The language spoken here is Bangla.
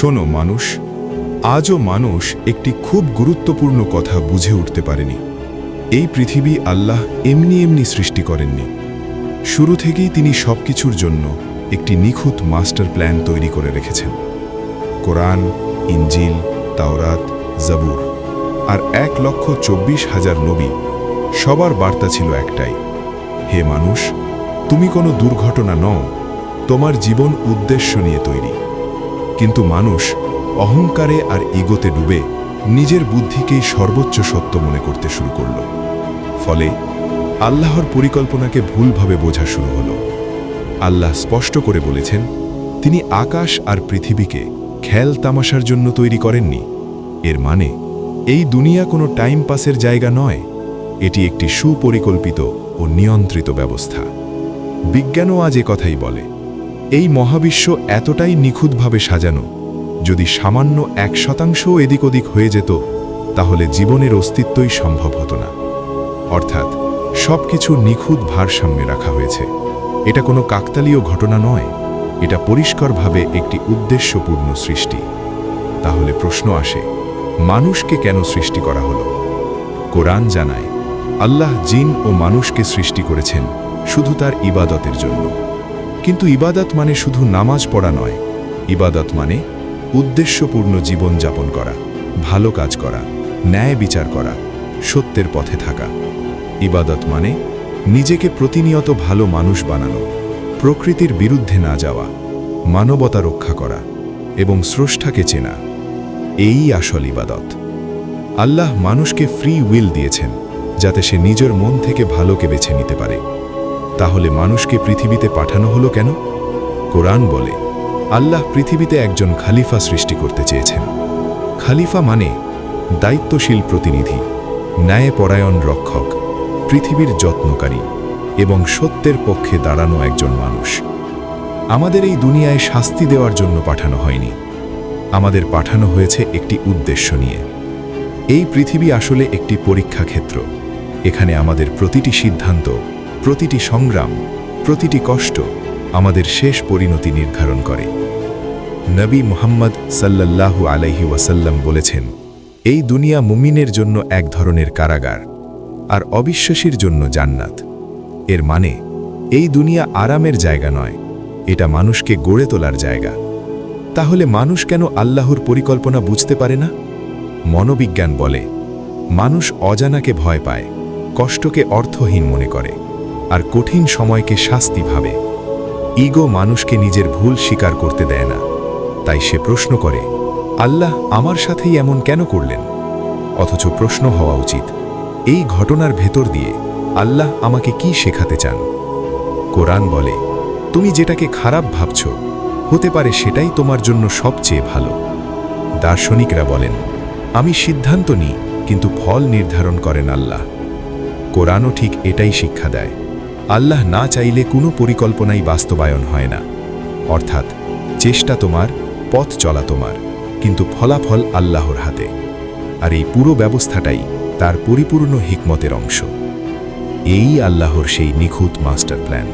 শোনো মানুষ, আজও মানুষ একটি খুব গুরুত্বপূর্ণ কথা বুঝে উঠতে পারেনি। এই পৃথিবী আল্লাহ এমনি এমনি সৃষ্টি করেননি। শুরু থেকেই তিনি সবকিছুর জন্য একটি নিখুঁত মাস্টার প্ল্যান তৈরি করে রেখেছেন। কোরআন ইঞ্জিল তাওরাত, জাবুর আর এক লক্ষ চব্বিশ হাজার নবী, সবার বার্তা ছিল একটাই, হে মানুষ, তুমি কোনো দুর্ঘটনা নও, তোমার জীবন উদ্দেশ্য নিয়ে তৈরি। কিন্তু মানুষ অহংকারে আর ইগোতে ডুবে নিজের বুদ্ধিকেই সর্বোচ্চ সত্য মনে করতে শুরু করল। ফলে আল্লাহর পরিকল্পনাকে ভুলভাবে বোঝা শুরু হল। আল্লাহ স্পষ্ট করে বলেছেন, তিনি আকাশ আর পৃথিবীকে খেল তামাশার জন্য তৈরি করেননি। এর মানে এই দুনিয়া কোনো টাইম পাসের জায়গা নয়। এটি একটি সুপরিকল্পিত ও নিয়ন্ত্রিত ব্যবস্থা। বিজ্ঞানও আজ কথাই বলে। এই মহাবিশ্ব এতটাই নিখুঁতভাবে সাজানো, যদি সামান্য এক শতাংশও এদিক ওদিক হয়ে যেত, তাহলে জীবনের অস্তিত্বই সম্ভব হতো না। অর্থাৎ, সবকিছু নিখুঁত ভারসাম্যে রাখা হয়েছে। এটা কোনো কাকতালীয় ঘটনা নয়, এটা পরিষ্কারভাবে একটি উদ্দেশ্যপূর্ণ সৃষ্টি। তাহলে প্রশ্ন আসে, মানুষকে কেন সৃষ্টি করা হলো? কোরআন জানায়, আল্লাহ জিন ও মানুষকে সৃষ্টি করেছেন শুধু তার ইবাদতের জন্য। কিন্তু ইবাদত মানে শুধু নামাজ পড়া নয়। ইবাদত মানে উদ্দেশ্যপূর্ণ জীবন যাপন করা, ভালো কাজ করা, ন্যায় বিচার করা, সত্যের পথে থাকা। ইবাদত মানে নিজেকে প্রতিনিয়ত ভালো মানুষ বানানো, প্রকৃতির বিরুদ্ধে না যাওয়া, মানবতা রক্ষা করা এবং স্রষ্টাকে চেনা। এই আসল ইবাদত। আল্লাহ মানুষকে ফ্রি উইল দিয়েছেন, যাতে সে নিজের মন থেকে ভালোকে বেছে নিতে পারে। তাহলে মানুষকে পৃথিবীতে পাঠানো হলো কেন? কোরআন বলে, আল্লাহ পৃথিবীতে একজন খালিফা সৃষ্টি করতে চেয়েছেন। খালিফা মানে দায়িত্বশীল প্রতিনিধি, ন্যায়পরায়ণ রক্ষক, পৃথিবীর যত্নকারী এবং সত্যের পক্ষে দাঁড়ানো একজন মানুষ। আমাদের এই দুনিয়ায় শাস্তি দেওয়ার জন্য পাঠানো হয়নি। আমাদের পাঠানো হয়েছে একটি উদ্দেশ্য নিয়ে। এই পৃথিবী আসলে একটি পরীক্ষা ক্ষেত্র এখানে আমাদের প্রতিটি সিদ্ধান্ত প্রতিটি সংগ্রাম, প্রতিটি কষ্ট আমাদের শেষ পরিণতি নির্ধারণ করে। নবী মুহাম্মদ সাল্লাল্লাহু আলাইহি ওয়াসাল্লাম বলেছেন, এই দুনিয়া মুমিনের জন্য এক ধরনের কারাগার, আর অবিশ্বাসীর জন্য জান্নাত। এর মানে এই দুনিয়া আরামের জায়গা নয়, এটা মানুষকে গড়ে তোলার জায়গা। তাহলে মানুষ কেন আল্লাহর পরিকল্পনা বুঝতে পারে না? মনোবিজ্ঞান বলে, মানুষ অজানাকে ভয় পায়, কষ্টকে অর্থহীন মনে করে। আর কঠিন সময়কে শাস্তি ভাবে। ইগো মানুষকে নিজের ভুল স্বীকার করতে দেয় না। তাই সে প্রশ্ন করে, আল্লাহ আমার সাথেই এমন কেন করলেন? অথচ প্রশ্ন হওয়া উচিত, এই ঘটনার ভেতর দিয়ে আল্লাহ আমাকে কি শেখাতে চান? কোরআন বলে, তুমি যেটাকে খারাপ ভাবছ, হতে পারে সেটাই তোমার জন্য সবচেয়ে ভালো। দার্শনিকরা বলেন, আমি সিদ্ধান্ত নিই, কিন্তু ফল নির্ধারণ করেন আল্লাহ। কোরআনও ঠিক এটাই শিক্ষা দেয়। আল্লাহ না চাইলে কোনো পরিকল্পনাই বাস্তবায়ন হয় না। অর্থাৎ, চেষ্টা তোমার, পথ চলা তোমার, কিন্তু ফলাফল আল্লাহর হাতে। আর এই পুরো ব্যবস্থাটাই তার পরিপূর্ণ হিকমতের অংশ। এই আল্লাহর সেই নিখুঁত মাস্টার প্ল্যান।